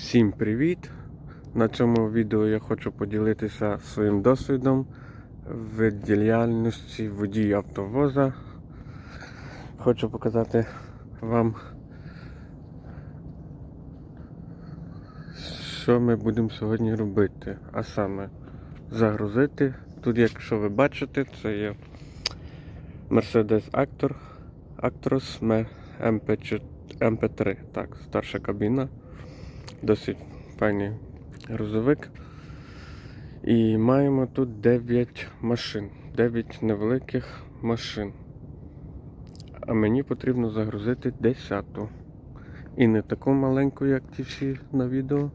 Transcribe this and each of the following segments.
Всім привіт! На цьому відео я хочу поділитися своїм досвідом в діяльності водія автовоза. Хочу показати вам, що ми будемо сьогодні робити. А саме загрузити. Тут, якщо ви бачите, це є Mercedes Actor Actros MP4 MP3. Так, старша кабіна. Досить файний грузовик. І маємо тут 9 машин, 9 невеликих машин. А мені потрібно загрузити 10. І не таку маленьку, як ті всі на відео,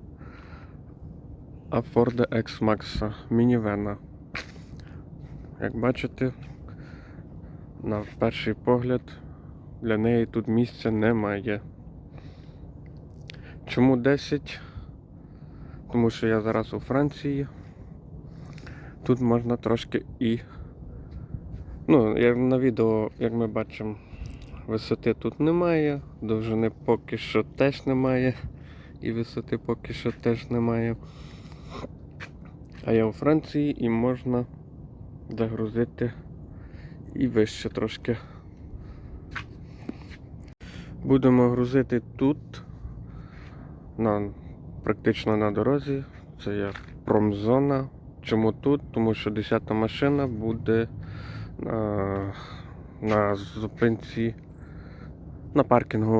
а Ford X-Max мінівена. Як бачите, на перший погляд для неї тут місця немає. Чому 10? Тому що я зараз у Франції. Тут можна трошки і. Ну, як на відео, як ми бачимо, висоти тут немає, довжини поки що теж немає, і висоти поки що теж немає. А я у Франції і можна загрузити і вище трошки. Будемо грузити тут на, практично на дорозі. Це є промзона. Чому тут? Тому що 10-та машина буде на, на зупинці на паркінгу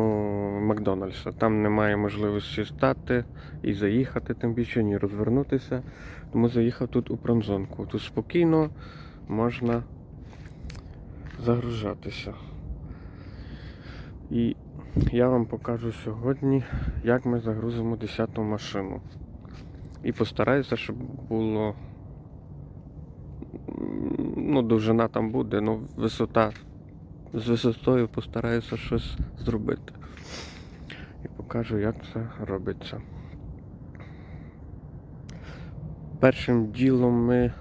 Макдональдса. Там немає можливості стати і заїхати, тим більше ні розвернутися. Тому заїхав тут у промзонку. Тут спокійно можна загружатися. І я вам покажу сьогодні, як ми загрузимо 10-ту машину. І постараюся, щоб було. Ну, довжина там буде, ну висота. З висотою постараюся щось зробити. І покажу, як це робиться. Першим ділом ми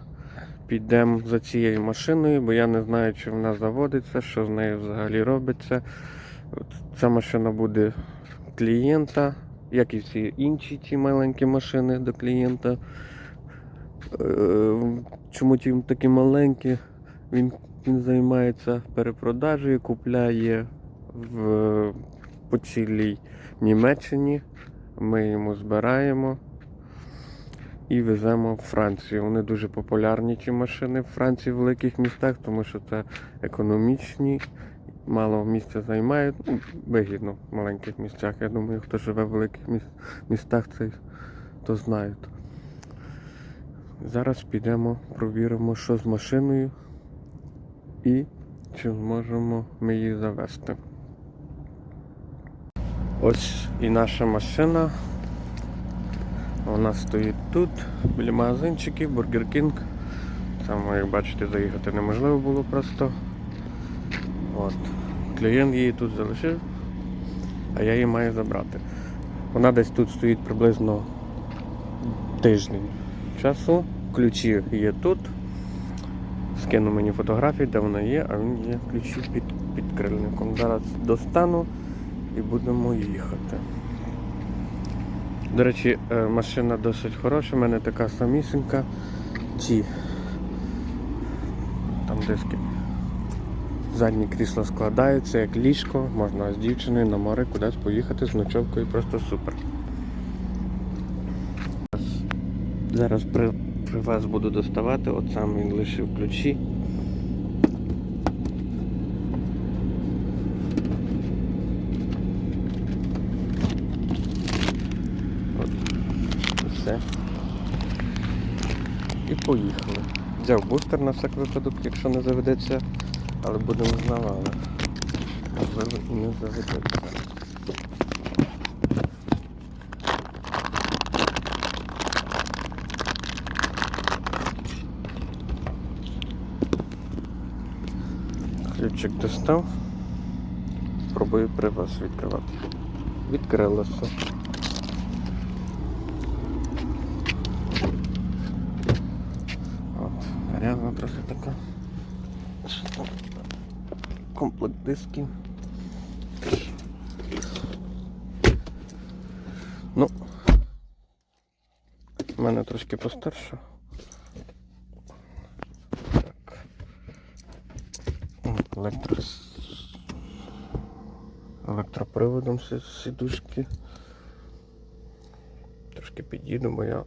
підемо за цією машиною, бо я не знаю, чи вона заводиться, що з нею взагалі робиться. Ця машина буде клієнта, як і всі інші ті маленькі машини до клієнта. Е, Чому ті такі маленькі? Він, він займається перепродажею, купляє в, по цілій Німеччині. Ми йому збираємо і веземо в Францію. Вони дуже популярні ті машини в Франції в великих містах, тому що це економічні мало місця займають, ну, вигідно в маленьких місцях. Я думаю, хто живе в великих міс- містах, це то знають. Зараз підемо, провіримо, що з машиною і чи зможемо ми її завести. Ось і наша машина. Вона стоїть тут, біля магазинчиків, Бургер Кінг. Саме, як бачите, заїхати неможливо було просто. От. Клієнт її тут залишив, а я її маю забрати. Вона десь тут стоїть приблизно тиждень часу. Ключі є тут. Скинув мені фотографії, де вона є, а він є ключі під, під крильником. Зараз достану і будемо їхати. До речі, е, машина досить хороша, в мене така самісінька. Ці там диски. Задні крісла складаються як ліжко, можна з дівчиною на море кудись поїхати з ночовкою, просто супер. Зараз при, при вас буду доставати, от сам він лишив ключі. От, все. І поїхали. Взяв бустер на всяк випадок, якщо не заведеться, але будемо знавали. Можливо і не заведеться. Ключик достав. Пробую при вас відкривати. Відкрилося. От, грязна трохи така. Дисків. Ну, мене трошки постарша. Так. Електро... Електроприводом сидушки. Трошки під'їду, бо я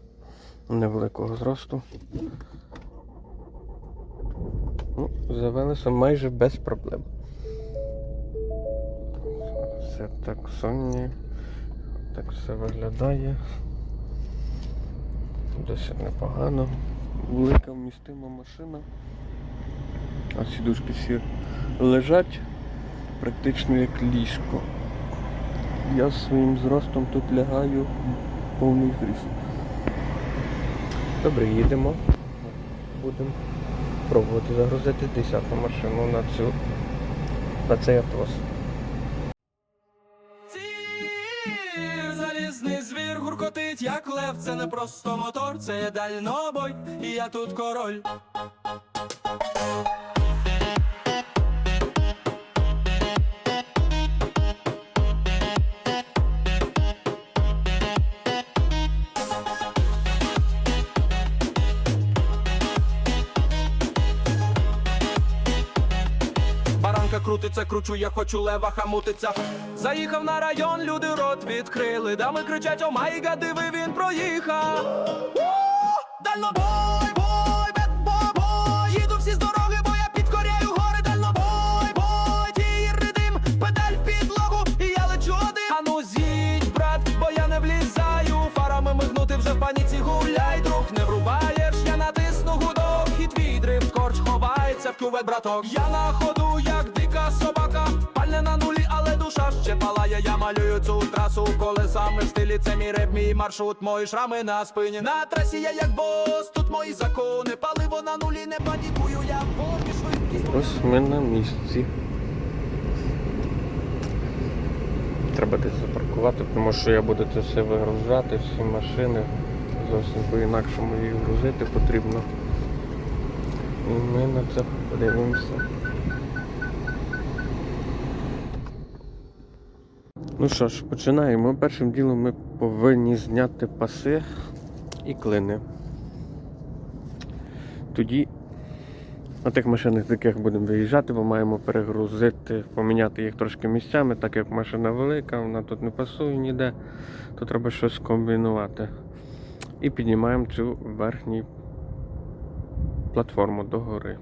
невеликого зросту. Ну, завелися майже без проблем. Все так Sony. Так все виглядає. Досить непогано. Велика вмістима машина. А сідушки всі лежать практично як ліжко. Я своїм зростом тут лягаю повний зріст. Добре, їдемо. Будемо пробувати загрузити 10-ту машину на цю на цей автобус. Лев, це не просто мотор, це є дальнобой, і я тут король. Крутиться, кручу, я хочу лева хамутиться. Заїхав на район, люди рот відкрили. Дами кричать, о май га, диви, він проїхав. Дальнобой, бой, бет, бой. Їду всі з дороги, бо я підкоряю гори. Дальнобой, бой, тір ридим, педаль в підлогу, і я лечу один. Ану з'їдь, брат, бо я не влізаю. Фарами мигнути вже в паніці гуляй, друг, не врубаєш, я натисну гудок, і твій дрифт корч ховається в кювет, браток. Я на ходу, як трасу колесами в стилі. Це мій реп, мій маршрут, мої шрами на спині. На трасі я як бос, тут мої закони. Паливо на нулі, не панікую, я швидкість. Ось ми на місці. Треба десь запаркувати, тому що я буду це все вигружати, всі машини. Зовсім по-інакшому їх грузити потрібно. І ми на це подивимося. Ну що ж, починаємо. Першим ділом ми повинні зняти паси і клини. Тоді на тих машинах, з яких будемо виїжджати, ми маємо перегрузити, поміняти їх трошки місцями, так як машина велика, вона тут не пасує ніде, то треба щось комбінувати. І піднімаємо цю верхню платформу догори.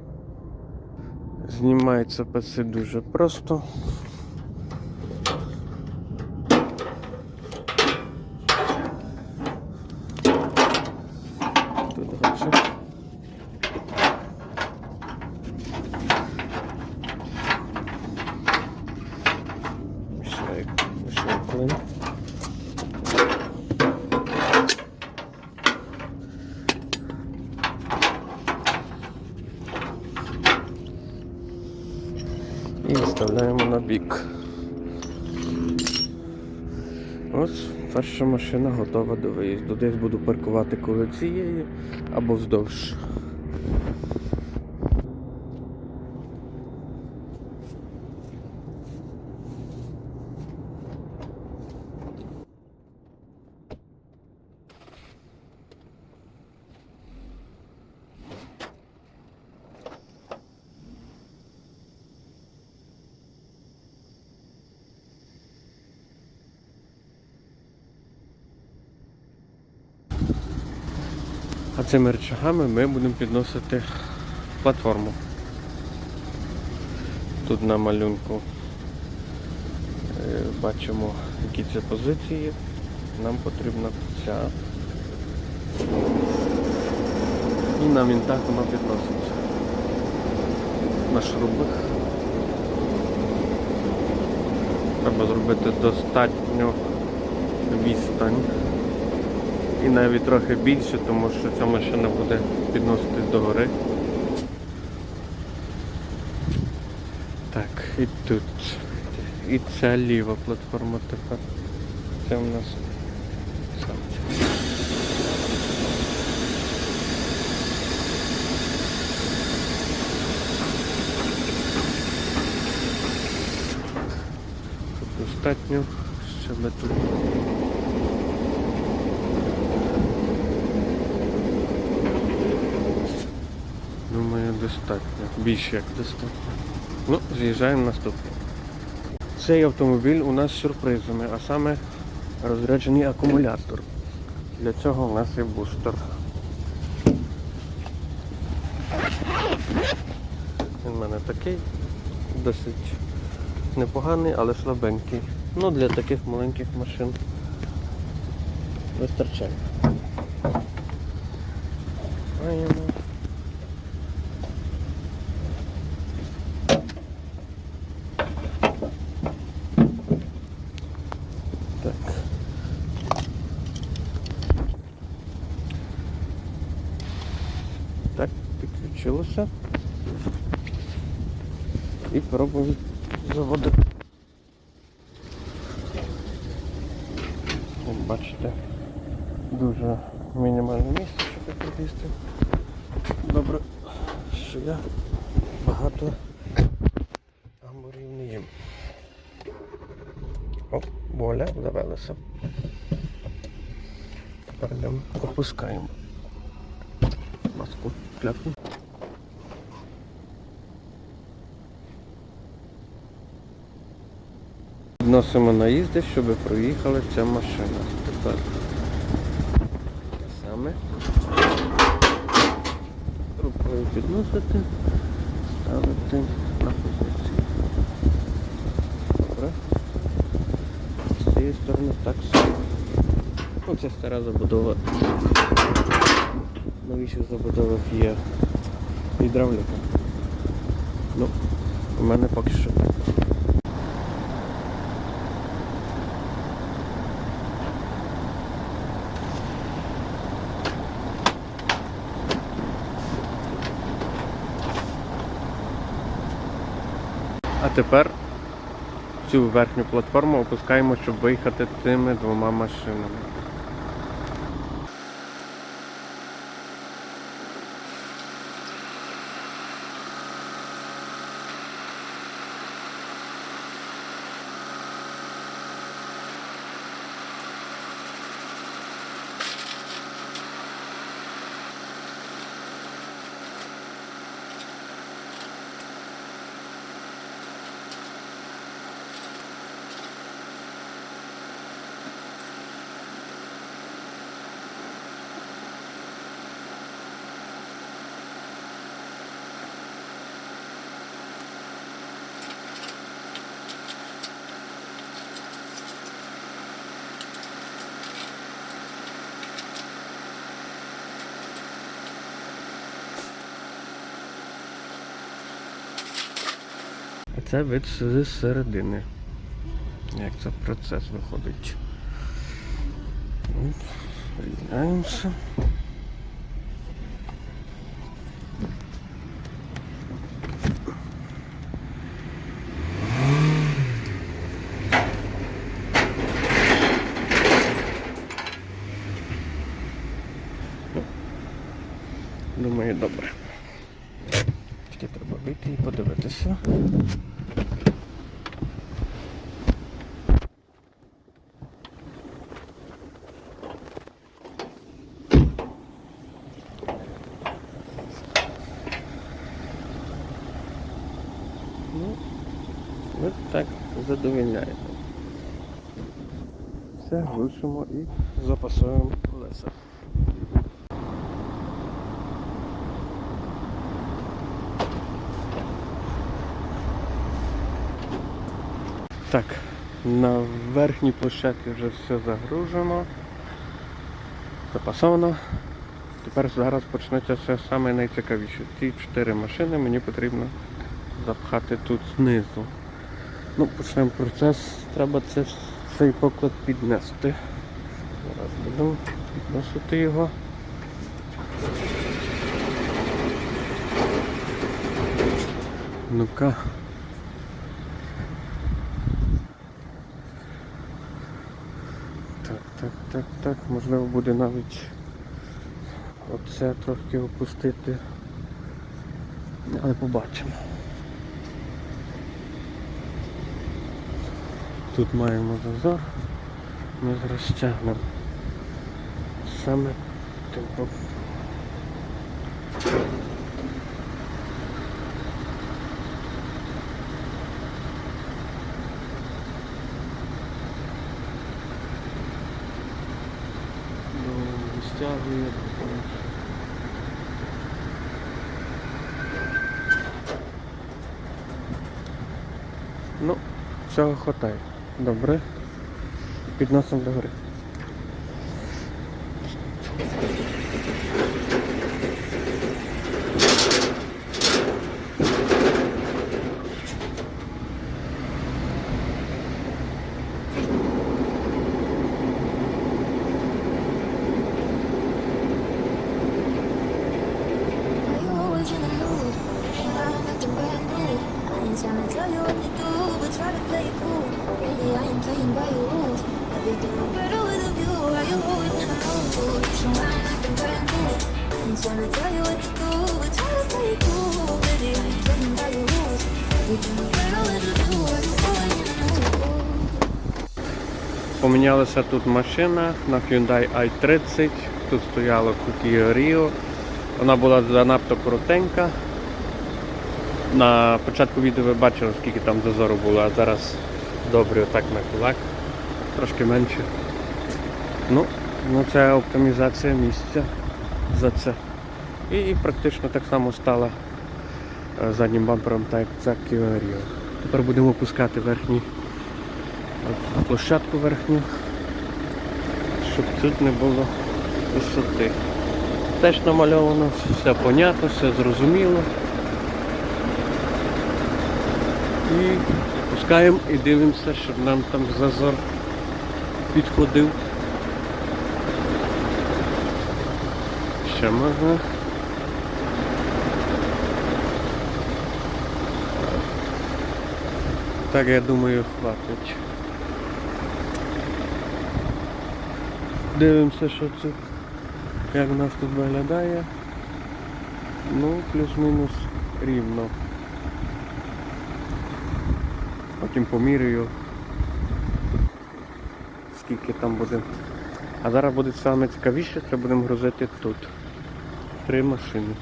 Знімається паси дуже просто. Машина готова до виїзду. Десь буду паркувати коло цієї або вздовж. А цими рычагами ми будемо підносити платформу. Тут на малюнку е, бачимо, які це позиції. Нам потрібна ця. І на вінтах вона підноситься. На шрубах. Треба зробити достатньо відстань. І навіть трохи більше, тому що ця машина буде підноситись до гори. Так, і тут. І ця ліва платформа тепер. Це у нас. Тут достатньо, ще тут достатньо. Більше як достатньо. Ну, з'їжджаємо наступний. Цей автомобіль у нас з сюрпризами, а саме розряджений акумулятор. Для цього у нас є бустер. Він в мене такий, досить непоганий, але слабенький. Ну, для таких маленьких машин вистачає. Маємо. Так. Так, підключилося. І пробуємо заводити. Бачите, дуже мінімальне місце, щоб я. Добре, що я багато гамбурів не їм. О, воля, завелася. Тепер опускаємо. Маску кляпну. Відносимо наїзди, щоб проїхала ця машина. Тепер саме. Рукою підносити, ставити на позицію. Добре. З цієї сторони так само. Ну, це стара забудова. Новіших забудовах є гідравліка. Ну, у мене поки що. А тепер цю верхню платформу опускаємо, щоб виїхати тими двома машинами. Це вид з середини. Як це процес виходить. Рівняємося. Думаю, добре. Тільки треба вийти і подивитися. Ну, ось так задовільняє. Все, глушимо і запасуємо колеса. Так, на верхній площадці вже все загружено, запасовано. Тепер зараз почнеться все найцікавіше. Ці чотири машини мені потрібно запхати тут знизу. Ну, почнемо процес. Треба це, цей поклад піднести. Зараз будемо підносити його. Ну-ка. Так, так, так, так. Можливо буде навіть оце трохи опустити. Але побачимо. Тут маємо зазор, ми розтягнемо саме типу. Ну, Стягує. Ну, цього хватає. Добре. Підносимо до гори. Помінялася тут машина на Hyundai i30. Тут стояло Kia Rio. Вона була занадто коротенька. На початку відео ви бачили, скільки там зазору було, а зараз добре отак на кулак. Трошки менше. Ну, ну це оптимізація місця за це. І, і практично так само стала е, заднім бампером, так як за Kia Rio. Тепер будемо опускати верхній площадку верхню, щоб тут не було висоти. Теж намальовано, все понятно, все зрозуміло. І пускаємо і дивимося, щоб нам там зазор підходив. Ще можна. Так, я думаю, хватить. Дивимося, що це, як у нас тут виглядає. Ну, плюс-мінус рівно. Потім поміряю, скільки там буде. А зараз буде саме цікавіше, це будемо грузити тут. Три машини.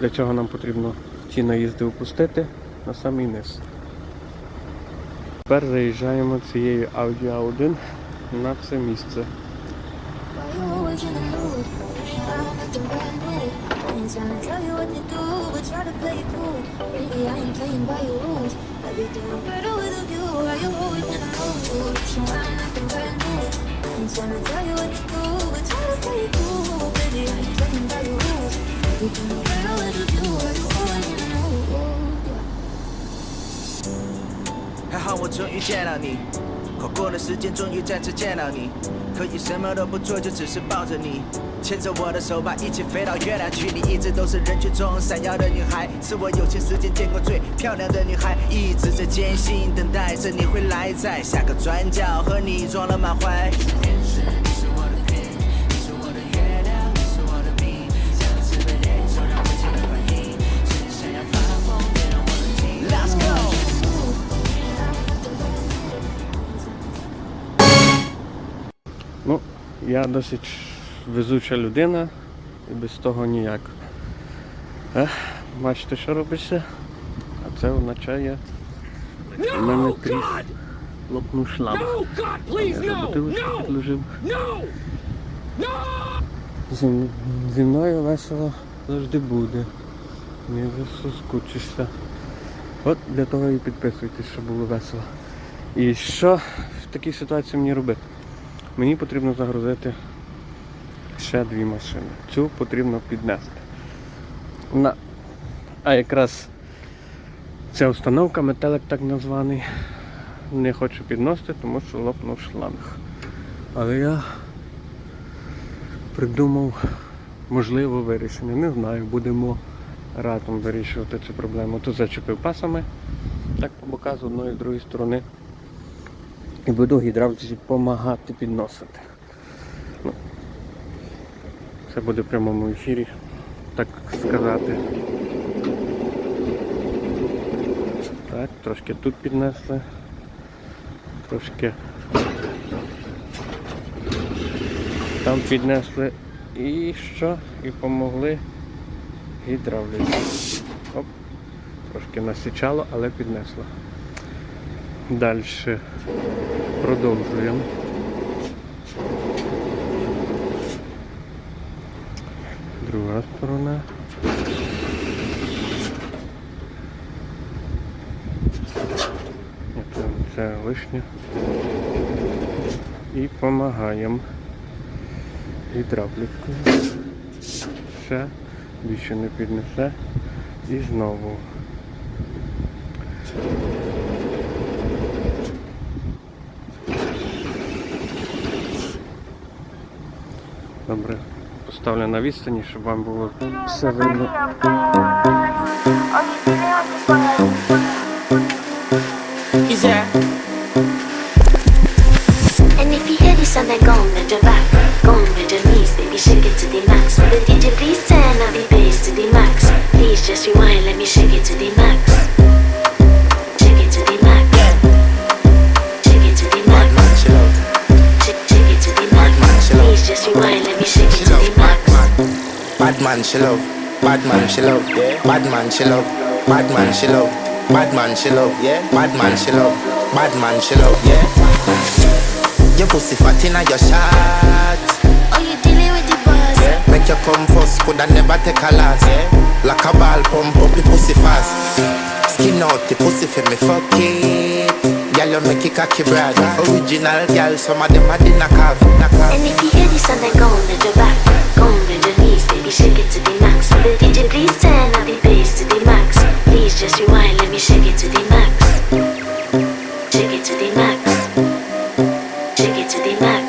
Для цього нам потрібно ці наїзди опустити на самий низ. Тепер заїжджаємо цією Audi A1 na Ksemisce. 还好我终于见到你。我过了时间终于再次见到你，可以什么都不做，就只是抱着你，牵着我的手吧，一起飞到月亮去。你一直都是人群中闪耀的女孩，是我有限时间见过最漂亮的女孩，一直在坚信等待着你会来，在下个转角和你撞了满怀。Я досить везуча людина і без того ніяк. Ех, бачите, що робиться? А це означає, що в мене тріс лопнув шлам. Я підложив. зі мною весело завжди буде. Не заскучишся. От для того і підписуйтесь, щоб було весело. І що в такій ситуації мені робити? Мені потрібно загрузити ще дві машини. Цю потрібно піднести. На... А якраз ця установка, метелик так названий, не хочу підносити, тому що лопнув шланг. Але я придумав можливе вирішення. Не знаю, будемо разом вирішувати цю проблему. Тут зачепив пасами, так по боках з одної і з другої сторони. І буду гідравліці допомагати підносити. Ну, це буде в прямому ефірі, так сказати. Так, трошки тут піднесли, трошки там піднесли і що? І помогли гідравліці. Оп, трошки насічало, але піднесло. Далі продовжуємо. Друга сторона. Це, лишнє. І помагаємо гідравлікою. Все, більше не піднесе. І знову. Добре, поставлю на відстані, щоб вам було все видно. Bad man, chill out. Bad man, chill out. Bad man, chill out. Bad man, chill out. Bad man, chill out. Yeah. Bad man, chill out. Bad man, chill out. Yeah. Your pussy fat inna your shot. Oh, you dealing with the boss? Yeah. Make you come first, coulda never take a last. Like a ball pump up the pussy fast. Skin out the pussy for me fuck it. Girl, you make it cocky brag. Original girl, some of them a dinner carve. And if you hear this then go on your back, go on knees, baby, shake it to the max. DJ please turn up the bass to the max? Please just rewind, let me shake it to the max. Shake it to the max. Shake it to the max.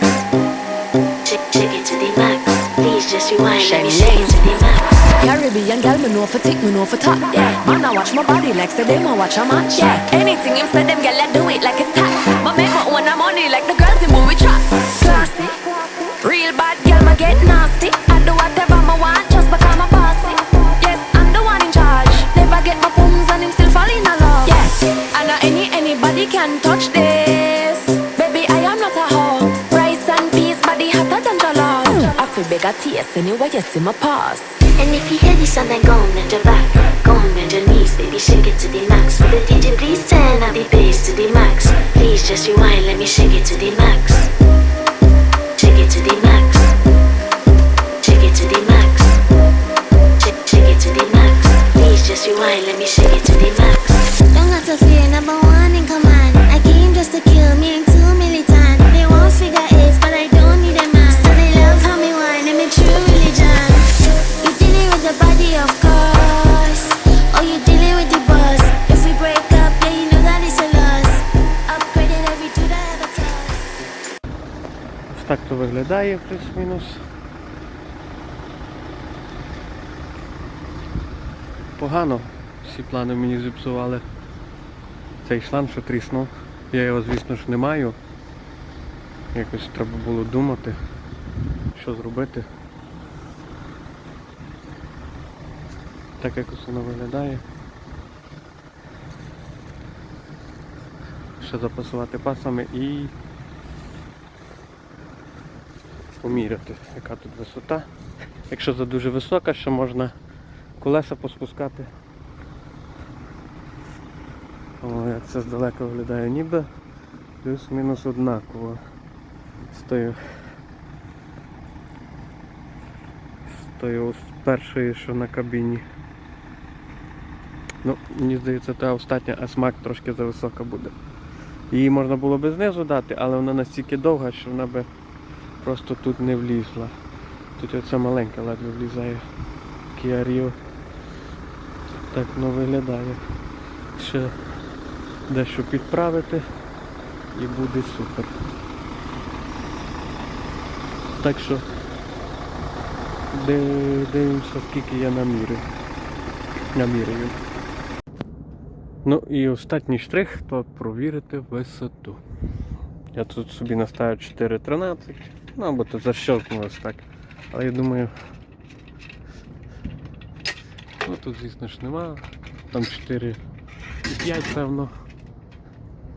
Shake, it to the max. Please just rewind, let me shake it to the max. Caribbean girl, me know for me know for top. Yeah, man, I watch my body like say them, I watch a match. Yeah, anything him say them, girl, I do it like it's hot. But make my own money like the girls can touch this. Baby, I am not a hoe. Rice and peas, body hotter than jollof. I feel bigger taste anyway, you see my pass. And if you hear this and then go on with your back, go on with your knees, baby, shake it to the max. Will the DJ please turn up the bass to the max? Please just rewind, let me shake it to the max. Shake it to the max. Shake it to the max. Shake, shake it to the max. Please just rewind, let me shake it to the max. Don't got to fear, number one in command. Just to kill me, ain't too militant. They won't figure eight, but I don't need a man. So they love how me whine, and me true religion. You dealing with the body, of course. Oh, you dealing with the boss. If we break up, yeah, you know that it's a loss. Upgraded every two that ever touched. Так то виглядає плюс-мінус. Погано. Всі плани мені зіпсували. Цей шланг, що тріснув. Я його, звісно ж, не маю. Якось треба було думати, що зробити. Так якось воно виглядає. Ще запасувати пасами і поміряти, яка тут висота. Якщо за дуже висока, ще можна колеса поспускати. О, як це здалека виглядає, ніби плюс-мінус однаково. З тою, з тою першою, що на кабіні. Ну, мені здається, та остання, а смак трошки зависока буде. Її можна було би знизу дати, але вона настільки довга, що вона би просто тут не влізла. Тут оця маленька ледве влізає. Kia Rio. Так воно виглядає. Ще дещо підправити і буде супер. Так що дивимося, скільки я намірю. Намірюю. Ну і останній штрих то провірити висоту. Я тут собі наставив 4.13. Ну, або тут защелкнулось так. Але я думаю. Ну тут, звісно ж, нема. Там 4,5 певно.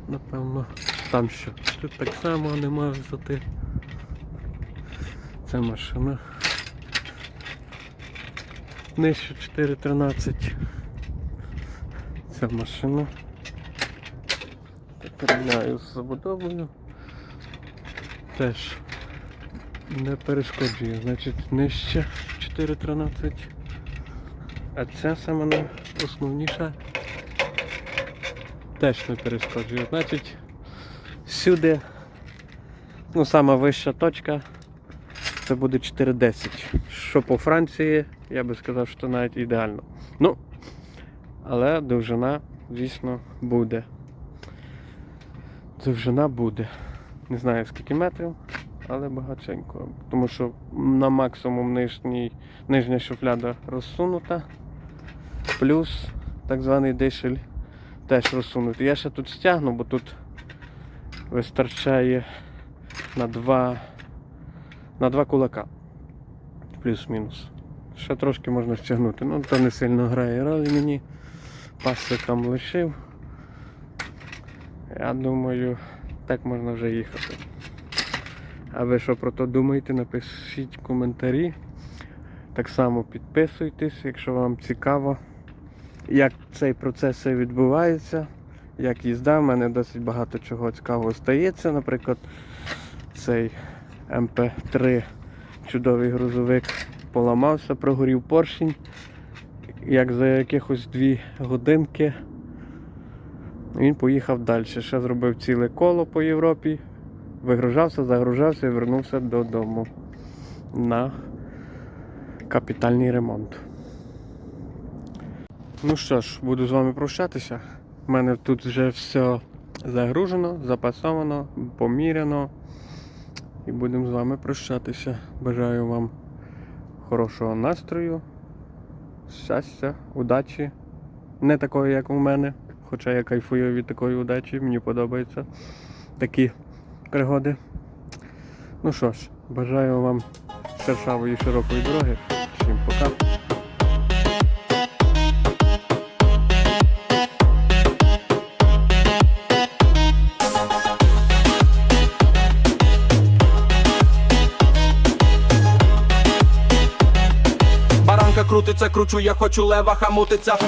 Напевно. Там що? Тут так само нема висоти. Це машина. Нижче 4.13. Ця машина. Порівняю з забудовою. Теж не перешкоджує, значить нижче 4.13. А це саме найосновніше. Теж не перескоджую. Значить, сюди, ну, сама вища точка, це буде 4.10. Що по Франції, я би сказав, що навіть ідеально. Ну, але довжина, звісно, буде. Довжина буде. Не знаю скільки метрів, але багатенько. Тому що на максимум нижній, нижня шуфляда розсунута. Плюс так званий дишель теж розсунутий. Я ще тут стягну, бо тут вистачає на два, на два кулака. Плюс-мінус. Ще трошки можна стягнути. Ну, то не сильно грає ролі мені. Паси там лишив. Я думаю, так можна вже їхати. А ви що про то думаєте? Напишіть коментарі. Так само підписуйтесь, якщо вам цікаво, як цей процес відбувається, як їзда. У мене досить багато чого цікавого стається. Наприклад, цей МП3 чудовий грузовик поламався, прогорів поршень. Як за якихось дві годинки він поїхав далі. Ще зробив ціле коло по Європі, вигружався, загружався і вернувся додому на капітальний ремонт. Ну що ж, буду з вами прощатися. У мене тут вже все загружено, запасовано, поміряно. І будемо з вами прощатися. Бажаю вам хорошого настрою, щастя, удачі. Не такої, як у мене. Хоча я кайфую від такої удачі, мені подобаються такі пригоди. Ну що ж, бажаю вам шершавої широкої дороги. Крутиться, кручу, я хочу лева хамутиться.